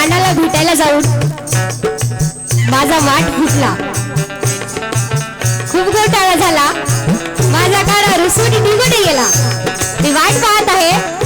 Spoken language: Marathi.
कानाला भेटायला जाऊन माझा वाट फुटला. खूप घोटाळा झाला. माझा काळा रुसून निघून गेला. मी वाट पाहत आहे.